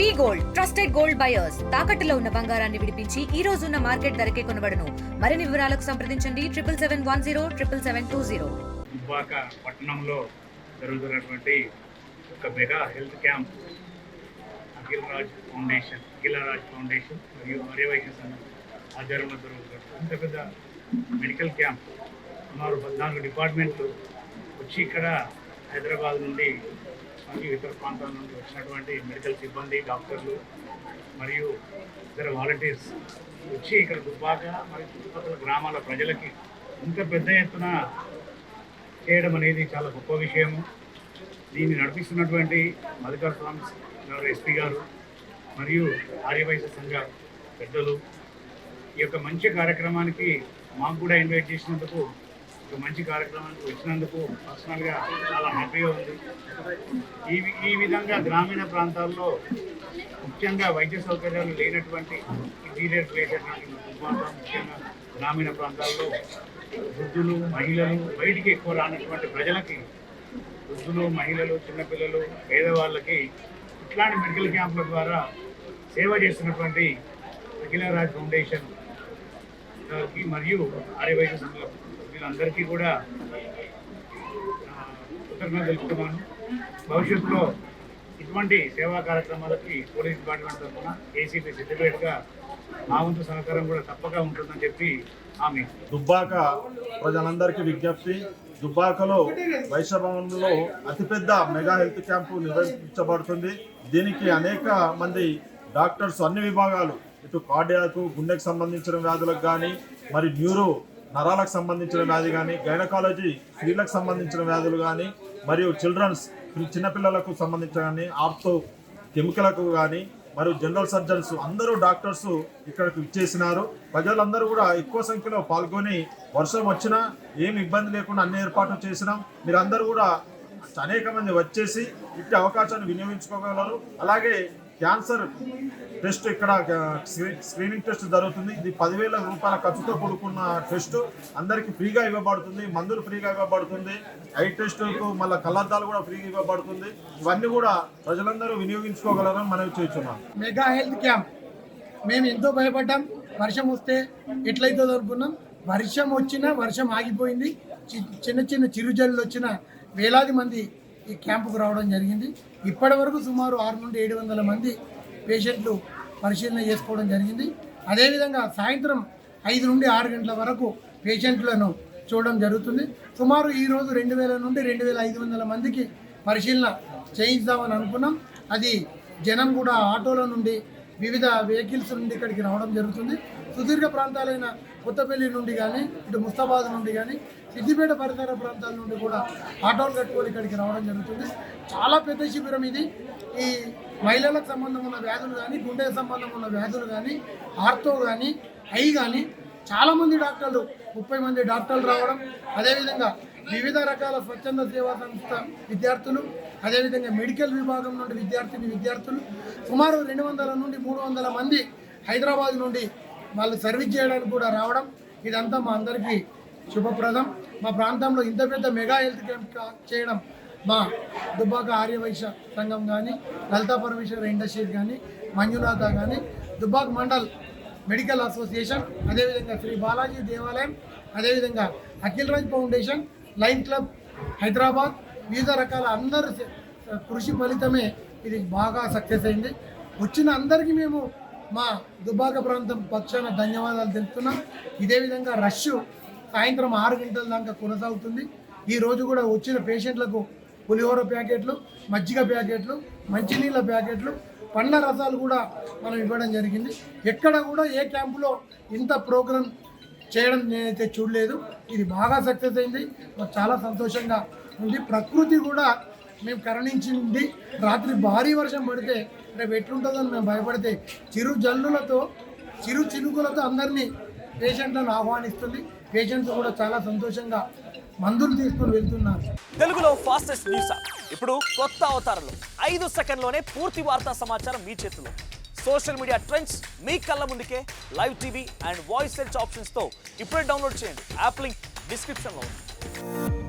V gold trusted gold buyers. తాకట్టులో ఉన్న బంగారాన్ని విడిపించి ఈ రోజు ఉన్న మార్కెట్ ధరకే కొనబడను. మరిన్ని వివరాలకు సంప్రదించండి. Triple seven one zero triple seven two zero. Dubbaka పట్టణంలో జరుగుతున్నటువంటి ఒక mega health camp Akhil Raj foundation Akhila Raj foundation మరియు ఆర్యవైశ్య సంఘం ఆధ్వర్యంలో జరుగుతుంది ఇంత పెద్ద మెడికల్ క్యాంప్ సుమారు పద్నాలుగు డిపార్ట్మెంట్లు వచ్చి ఇక్కడ హైదరాబాద్ నుండి రాష్ట్రానికి ఇతర ప్రాంతాల నుండి వచ్చినటువంటి మెడికల్ సిబ్బంది డాక్టర్లు మరియు ఇతర వాలంటీర్స్ వచ్చి ఇక్కడ దుబ్బాక మరియు చుట్టుపక్కల గ్రామాల ప్రజలకి ఇంత పెద్ద ఎత్తున చేయడం అనేది చాలా గొప్ప విషయము. దీన్ని నడిపిస్తున్నటువంటి మధుకర్ స్వామి గారు ఎస్పీ గారు మరియు ఆర్యవైశ్య సంఘ పెద్దలు. ఈ యొక్క మంచి కార్యక్రమానికి మాకు కూడా ఇన్వైట్ చేసినందుకు మంచి కార్యక్రమానికి వచ్చినందుకు పర్సనల్గా చాలా హ్యాపీగా ఉంది. ఈ ఈ విధంగా గ్రామీణ ప్రాంతాల్లో ముఖ్యంగా వైద్య సౌకర్యాలు లేనటువంటి ఇంటీరియర్ ప్లేస్ ముఖ్యంగా గ్రామీణ ప్రాంతాల్లో వృద్ధులు మహిళలు బయటికి ఎక్కువ రానటువంటి ప్రజలకి వృద్ధులు మహిళలు చిన్నపిల్లలు పేదవాళ్ళకి ఇట్లాంటి మెడికల్ క్యాంపుల ద్వారా సేవ చేస్తున్నటువంటి అఖిలరాజ్ ఫౌండేషన్ గారికి మరియు ఆర్యవైద్య సంఘం వీళ్ళందరికీ కూడా కృతజ్ఞత తెలుపుతున్నాను. భవిష్యత్తులో ఇటువంటి సేవా కార్యక్రమాలకి పోలీస్ డిపార్ట్మెంట్ తరఫున ఏసీపీ సిద్దిపేటగా మా వంతు సహకారం కూడా తప్పక ఉంటుందని చెప్పి ఆమె దుబ్బాక ప్రజలందరికీ విజ్ఞప్తి. దుబ్బాకలో వైశ్యభవన్లో అతిపెద్ద మెగా హెల్త్ క్యాంపు నిర్వహించబడుతుంది. దీనికి అనేక మంది డాక్టర్స్ అన్ని విభాగాలు ఇటు కార్డియాకు గుండెకు సంబంధించిన వ్యాధులకు కానీ మరి న్యూరో నరాలకు సంబంధించిన వ్యాధి కానీ గైనకాలజీ స్త్రీలకు సంబంధించిన వ్యాధులు కానీ మరియు చిల్డ్రన్స్ చిన్నపిల్లలకు సంబంధించిన కానీ ఆప్తో కెమికలకు కానీ మరియు జనరల్ సర్జన్స్ అందరూ డాక్టర్స్ ఇక్కడికి ఇచ్చేసినారు ప్రజలందరూ కూడా ఎక్కువ సంఖ్యలో పాల్గొని వర్షం వచ్చినా ఏమి ఇబ్బంది లేకుండా అన్ని ఏర్పాట్లు చేసినాం. మీరందరూ కూడా అనేక మంది వచ్చేసి ఇట్టి అవకాశాన్ని వినియోగించుకోగలరు. అలాగే క్యాన్సర్ టెస్ట్ ఇక్కడ స్క్రీనింగ్ టెస్ట్ జరుగుతుంది. ఇది పదివేల రూపాయల ఖర్చుతో కూడుకున్న టెస్ట్. అందరికీ ఫ్రీగా ఇవ్వబడుతుంది. మందులు ఫ్రీగా ఇవ్వబడుతుంది. ఐ టెస్టులకు మళ్ళీ కళ్ళద్దాలు కూడా ఫ్రీగా ఇవ్వబడుతుంది. ఇవన్నీ కూడా ప్రజలందరూ వినియోగించుకోగలరని మనవి చేస్తున్నాం. Mega health camp. మేము ఎంతో భయపడ్డాం. వర్షం వస్తే ఎట్లయితే దొరుకున్నాం? వర్షం వచ్చినా వర్షం ఆగిపోయింది. చి- చిన్న చిన్న చిరుజల్లు వచ్చిన వేలాది మంది ఈ క్యాంపుకు రావడం జరిగింది. ఇప్పటి వరకు సుమారు ఆరు నుండి ఏడు వందల మంది పేషెంట్లు పరిశీలన చేసుకోవడం జరిగింది. అదేవిధంగా సాయంత్రం ఐదు నుండి ఆరు గంటల వరకు పేషెంట్లను చూడడం జరుగుతుంది. సుమారు ఈరోజు రెండు వేల నుండి రెండు వేల ఐదు వందల మందికి పరిశీలన చేయిద్దామని అనుకున్నాం. అది జనం కూడా ఆటోల నుండి వివిధ వెహికల్స్ నుండి ఇక్కడికి రావడం జరుగుతుంది. సుదీర్ఘ ప్రాంతాలైన కొత్తపల్లి నుండి కానీ ఇటు ముస్తాబాద్ నుండి కానీ సిద్దిపేట పరిసర ప్రాంతాల నుండి కూడా ఆటోలు కట్టుకొని ఇక్కడికి రావడం జరుగుతుంది. చాలా పెద్ద శిబిరం ఇది. ఈ మహిళలకు సంబంధం ఉన్న వ్యాధులు కానీ గుండె సంబంధం ఉన్న వ్యాధులు కానీ ఆర్తో కానీ ఐ కానీ చాలామంది డాక్టర్లు ముప్పై మంది డాక్టర్లు రావడం అదేవిధంగా వివిధ రకాల స్వచ్ఛంద సేవా సంస్థ విద్యార్థులు అదేవిధంగా మెడికల్ విభాగం నుండి విద్యార్థిని విద్యార్థులు సుమారు రెండు వందల నుండి మూడు వందల మంది హైదరాబాద్ నుండి వాళ్ళు సర్వీస్ చేయడానికి కూడా రావడం ఇదంతా మా అందరికీ శుభప్రదం. మా ప్రాంతంలో ఇంత పెద్ద మెగా హెల్త్ క్యాంప్ చేయడం మా దుబ్బాక ఆర్యవైశ్య సంఘం కానీ లలితా పరమేశ్వర ఇండస్ట్రీస్ కానీ మంజునాథ కానీ దుబ్బాక మండల్ మెడికల్ అసోసియేషన్ అదేవిధంగా శ్రీ బాలాజీ దేవాలయం అదేవిధంగా Akhil Raj foundation lion club Hyderabad వివిధ రకాల అందరు కృషి ఫలితమే ఇది బాగా సక్సెస్ అయింది. వచ్చిన అందరికీ మేము మా దుబాక ప్రాంతం పక్షాన ధన్యవాదాలు తెలుపుతున్నాం. ఇదే విధంగా రష్ సాయంత్రం ఆరు గంటల దాకా కొనసాగుతుంది. ఈ రోజు కూడా వచ్చిన పేషెంట్లకు పులిహోర ప్యాకెట్లు మజ్జిగ ప్యాకెట్లు మంచినీళ్ళ ప్యాకెట్లు పండ్ల రసాలు కూడా మనం ఇవ్వడం జరిగింది. ఎక్కడ కూడా ఏ క్యాంపులో ఇంత ప్రోగ్రాం చేయడం నేనైతే చూడలేదు. ఇది బాగా సక్సెస్ అయింది. మాకు చాలా సంతోషంగా ఉంది. ప్రకృతి కూడా మేము కరణించింది. రాత్రి భారీ వర్షం పడితే రేపు ఎట్లుంటుందని మేము భయపడితే చిరు జల్లులతో చిరు చినుకులతో అందరినీ పేషెంట్లను ఆహ్వానిస్తుంది. పేషెంట్స్ కూడా చాలా సంతోషంగా మందులు తీసుకొని వెళ్తున్నారు. తెలుగులో ఫాస్టెస్ట్ న్యూస్. ఇప్పుడు కొత్త అవతారంలో ఐదు సెకండ్లోనే పూర్తి వార్తా సమాచారం మీ చేతిలో. సోషల్ మీడియా ట్రెండ్స్ మీ కళ్ళ ముందుకే live TV and voice search ఆప్షన్స్తో ఇప్పుడే డౌన్లోడ్ చేయండి. యాప్ లింక్ డిస్క్రిప్షన్లో ఉంది.